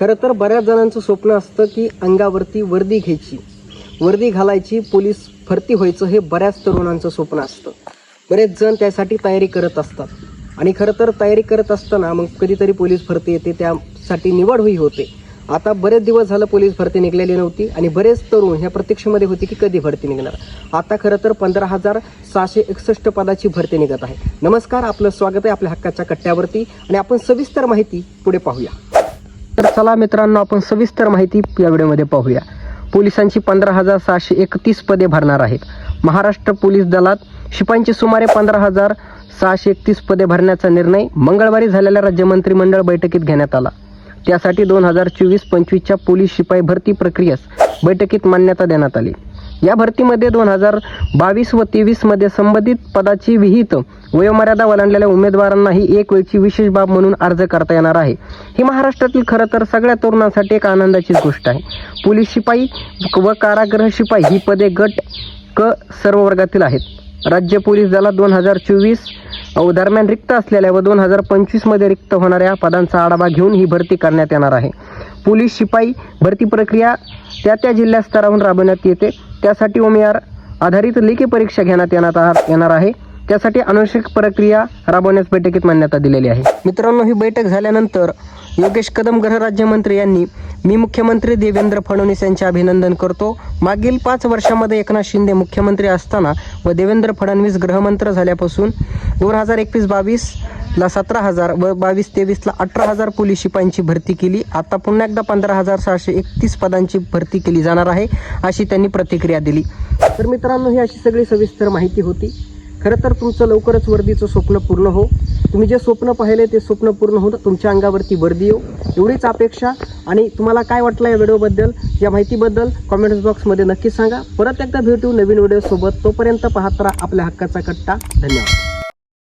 खरं तर बऱ्याच जणांचं स्वप्न असतं की अंगावरती वर्दी घ्यायची. वर्दी घालायची पोलीस भरती व्हायचं हे बऱ्याच तरुणांचं स्वप्न असतं. बरेच जण त्यासाठी तयारी करत असतात. आणि खरं तर तयारी करत असताना मग कधीतरी पोलीस भरती येते त्यासाठी निवड होई होते. आता बरेच दिवस झालं पोलीस भरती निघलेली नव्हती आणि बरेच तरुण ह्या प्रतीक्षेमध्ये होते की कधी भरती निघणार. आता खरं तर पंधरा हजार सहाशे एकसष्ट पदाची भरती निघत आहे. नमस्कार आपलं स्वागत आहे आपल्या हक्काच्या कट्ट्यावरती आणि आपण सविस्तर माहिती पुढे पाहूया. तर चला मित्रांनो आपण सविस्तर माहिती या व्हिडिओमध्ये पाहूया. पोलिसांची पंधरा हजार सहाशे एकतीस पदे भरणार आहेत. महाराष्ट्र पोलीस दलात शिपायांची सुमारे पंधरा हजार सहाशे एकतीस पदे भरण्याचा निर्णय मंगळवारी झालेल्या राज्य मंत्रिमंडळ बैठकीत घेण्यात आला. त्यासाठी दोन हजार चोवीस पंचवीसच्या पोलीस शिपाई भरती प्रक्रियेस बैठकीत मान्यता देण्यात आली. या भरतीमध्ये दोन हजार बावीस व तेवीसमध्ये संबंधित पदाची विहित वयोमर्यादा ओलांडलेल्या उमेदवारांनाही एक वेळची विशेष बाब म्हणून अर्ज करता येणार आहे. ही महाराष्ट्रातील खरं तर सगळ्या तरुणांसाठी एक आनंदाची गोष्ट आहे. पोलीस शिपाई व कारागृह शिपाई ही पदे गट क सर्व वर्गातील आहेत. राज्य पोलीस दलात दोन हजार चोवीस दरम्यान रिक्त असलेल्या व दोन हजार पंचवीसमध्ये रिक्त होणाऱ्या पदांचा आढावा घेऊन ही भरती करण्यात येणार आहे. पोलीस शिपाई भरती प्रक्रिया त्या त्या जिल्हा स्तरावरून राबवण्यात येते. त्यासाठी उमेदवार आधारित लेखी परीक्षा घेण्यात येण्यात येणार आहे. त्यासाठी अनुषंगिक प्रक्रिया राबवण्यास बैठकीत मान्यता दिलेली आहे. मित्रांनो ही बैठक झाल्यानंतर योगेश कदम गृहराज्यमंत्री यांनी मी मुख्यमंत्री देवेंद्र फडणवीस यांचे अभिनंदन करतो. मागील पाच वर्षामध्ये एकनाथ शिंदे मुख्यमंत्री असताना व देवेंद्र फडणवीस गृहमंत्री झाल्यापासून दोन हजार एकवीस बावीस ला सतरा हजार व बावीस तेवीसला अठरा हजार पोलीस शिपायांची भरती केली. आता पुन्हा एकदा पंधरा हजार सहाशे एकतीस पदांची भरती केली जाणार आहे अशी त्यांनी प्रतिक्रिया दिली. तर मित्रांनो ही अशी सगळी सविस्तर माहिती होती. खरं तर तुमचं लवकरच वर्दीचं स्वप्न पूर्ण हो. तुम्ही जे स्वप्न पाहिले ते स्वप्न पूर्ण होतं तुमच्या अंगावरती वर्दी येऊ. एवढीच अपेक्षा आणि तुम्हाला काय वाटलं या व्हिडिओबद्दल या माहितीबद्दल कॉमेंट्स बॉक्समध्ये नक्की सांगा. परत एकदा भेटू नवीन व्हिडिओसोबत. तोपर्यंत पाहत राहा आपल्या हक्काचा कट्टा. धन्यवाद.